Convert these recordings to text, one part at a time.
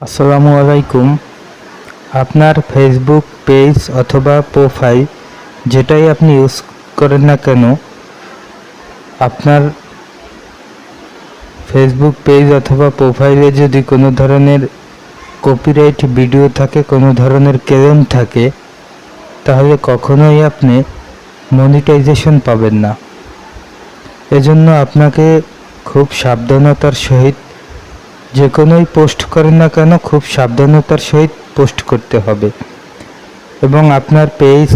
আসসালামু আলাইকুম। আপনার ফেসবুক পেজ অথবা প্রোফাইল যেটাই আপনি ইউজ করেন না কেন, আপনার ফেসবুক পেজ অথবা প্রোফাইলে যদি কোনো ধরনের কপিরাইট ভিডিও থাকে, কোনো ধরনের ক্লেম থাকে, তাহলে কখনোই আপনি মনিটাইজেশন পাবেন না। এজন্য আপনাকে খুব সাবধানতার সহিত যে কোনোই পোস্ট করেন না কেন খুব সাবধানতার সহিত পোস্ট করতে হবে। এবং আপনার পেজ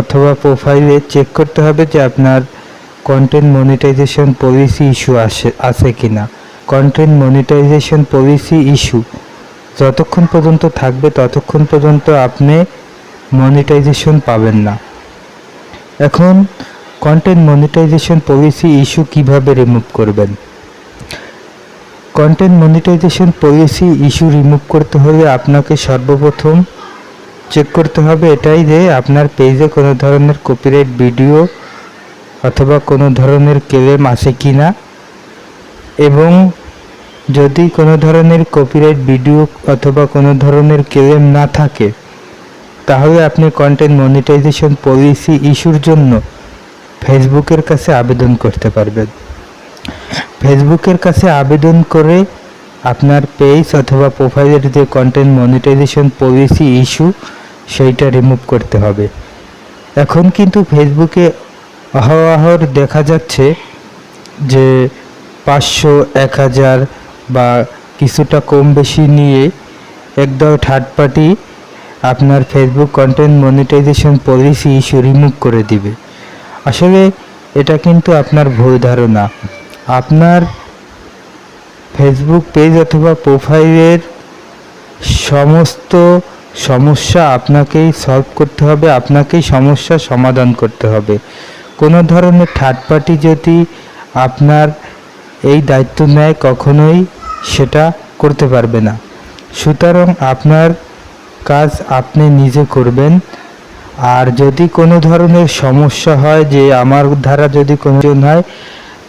অথবা প্রোফাইলে চেক করতে হবে যে আপনার কন্টেন্ট মনিটাইজেশন পলিসি ইস্যু আসে, আছে কি না কন্টেন্ট মনিটাইজেশন পলিসি ইস্যু যতক্ষণ পর্যন্ত থাকবে ততক্ষণ পর্যন্ত আপনি মনিটাইজেশন পাবেন না। এখন কন্টেন্ট মনিটাইজেশন পলিসি ইস্যু কীভাবে রিমুভ করবেন? Content monetisation policy issue remove করতে হলে আপনাকে সর্বপ্রথম চেক করতে হবে এটাই যে আপনার পেজে কোনো ধরনের কপিরাইট ভিডিও অথবা কোনো ধরনের ক্লেম আছে কি না এবং যদি কোনো ধরনের কপিরাইট ভিডিও অথবা কোনো ধরনের ক্লেম না থাকে, তাহলে আপনি কন্টেন্ট মনিটাইজেশন পলিসি ইস্যুর জন্য ফেসবুকের কাছে আবেদন করতে পারবেন। ফেসবুকের কাছে আবেদন করে আপনার পেজ অথবা প্রোফাইলের যে কন্টেন্ট মনিটাইজেশন পলিসি ইস্যু সেইটা রিমুভ করতে হবে। এখন কিন্তু ফেসবুকে অহরহ দেখা যাচ্ছে যে পাঁচশো, এক হাজার বা কিছুটা কম বেশি নিয়ে একদম থার্ড পার্টি আপনার Facebook content monetisation policy issue remove করে দিবে। আসলে এটা কিন্তু আপনার ভুল ধারণা। আপনার ফেসবুক পেজ অথবা প্রোফাইলের সমস্ত সমস্যা আপনাকেই সলভ করতে হবে, আপনাকেই সমস্যার সমাধান করতে হবে। কোনো ধরনের থার্ড পার্টি যদি আপনার এই দায়িত্ব নেয়, কখনোই সেটা করতে পারবে না। সুতরাং আপনার কাজ আপনি নিজে করবেন। আর যদি কোনো ধরনের সমস্যা হয়, যে আমার দ্বারা যদি কোনো হয়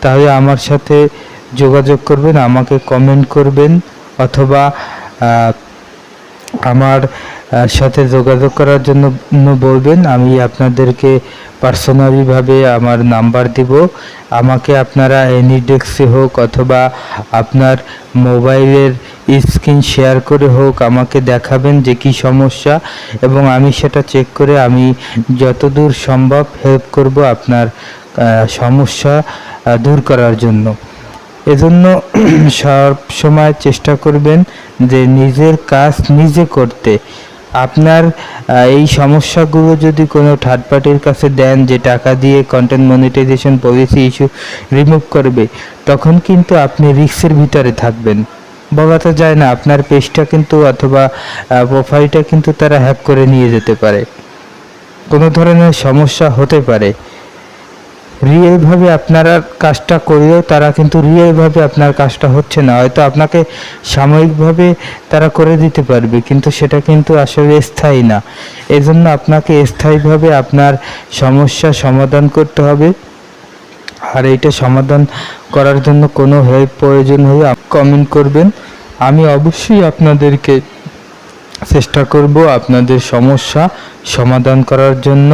তাহলে আমার সাথে যোগাযোগ করবেন, আমাকে কমেন্ট করবেন অথবা আমার সাথে যোগাযোগ করার জন্য বলবেন, আমি আপনাদেরকে পার্সোনালিভাবে আমার নাম্বার দিব। আমাকে আপনারা এনিডেক্সে হোক অথবা আপনার মোবাইলের স্ক্রিন শেয়ার করে হোক, আমাকে দেখাবেন যে কি সমস্যা এবং আমি সেটা চেক করে আমি যতদূর সম্ভব হেল্প করব আপনার সমস্যা দূর করার জন্য। এজন্য সব সময় চেষ্টা করবেন যে নিজের কাজ নিজে করতে। আপনার এই সমস্যাগুলো যদি কোনো থার্ড পার্টির কাছে দেন যে টাকা দিয়ে content monetisation policy issue remove করবে, তখন কিন্তু আপনি রিস্কের ভিতরে থাকবেন। বলা তো যায় না, আপনার পেজটা কিন্তু অথবা প্রোফাইলটা কিন্তু তারা হ্যাক করে নিয়ে যেতে পারে। কোনো ধরনের সমস্যা হতে পারে। রিয়েলভাবে আপনারা কাজটা করলেও তারা কিন্তু রিয়েলভাবে আপনার কাজটা হচ্ছে না। হয়তো আপনাকে সাময়িকভাবে তারা করে দিতে পারবে, কিন্তু সেটা কিন্তু আসলে স্থায়ী না। এজন্য আপনাকে স্থায়ীভাবে আপনার সমস্যা সমাধান করতে হবে। আর এইটা সমাধান করার জন্য কোনো হেল্প প্রয়োজন হলে কমেন্ট করবেন। আমি অবশ্যই আপনাদেরকে চেষ্টা করব আপনাদের সমস্যা সমাধান করার জন্য।